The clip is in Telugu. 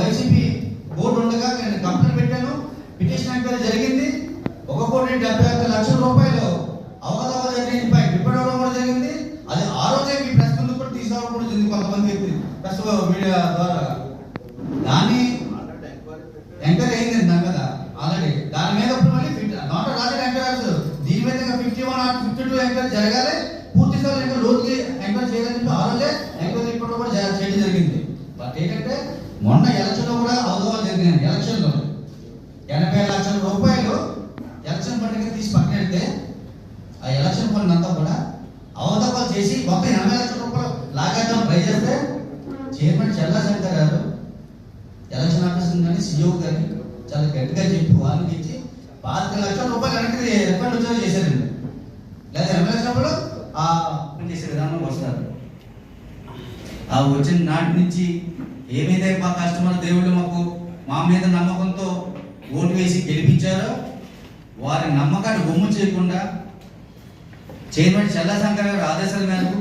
వైసీపీ బోర్డు ఉండగా నేను కంప్లైంట్ పెట్టాను. పిటిషన్ ఎంక్వైరీ జరిగింది. ఒక కోటి డెబ్బై ఒక్క లక్షల రూపాయలు అవకతవకలు జరిగిందిపై విప్పడం కూడా జరిగింది. అది ఆ రోజే మీ ప్రెస్ ముందు కూడా తీసుకోవడం కూడా జరిగింది కొంతమంది ప్రెస్ మీడియా ద్వారా. దాన్ని ఎంక్వైరీ అయింది దాని మీద. ఆల్రెడీ దాని మీద ఇప్పుడు మళ్ళీ నాట్ రాజర్ ఎంక్వైరీ దీని మీద fifty one fifty two enquiry జరగాలి. ఏంటంటే మొన్న ఎలక్షన్లో కూడా అవధవాలు జరిగినాయి. ఎలక్షన్లో ఎనభై లక్షల రూపాయలు ఎలక్షన్ పండుగ తీసి పక్కన పెడితే ఆ ఎలక్షన్ ఫండ్ అంతా కూడా అవధవాలు చేసి మొత్తం ఎనభై లక్షల రూపాయలు లాగేద్దాం ట్రై చేస్తే చైర్మన్ చల్లా శంకర్ గారు ఎలక్షన్ ఆఫీసర్ కానీ సీఓ కానీ చాలా గట్టిగా చెప్పి వాళ్ళకి ఇచ్చి పాతిక లక్షల రూపాయలు వెనక్కి రిఫండ్ వచ్చేలా చేశారండి లేదా ఎనభై లక్షల రూపాయలు ఆ పని చేసే విధానంలో వస్తారు ఆ వచ్చిన నాటి నుంచి ఏమైతే మా కస్టమర్ దేవుళ్ళు మాకు మా మీద నమ్మకంతో ఓటు వేసి గెలిపించారో వారి నమ్మకాన్ని బొమ్ము చేయకుండా చైర్మన్ చల్లా శంకర్ గారి ఆదేశాల మేరకు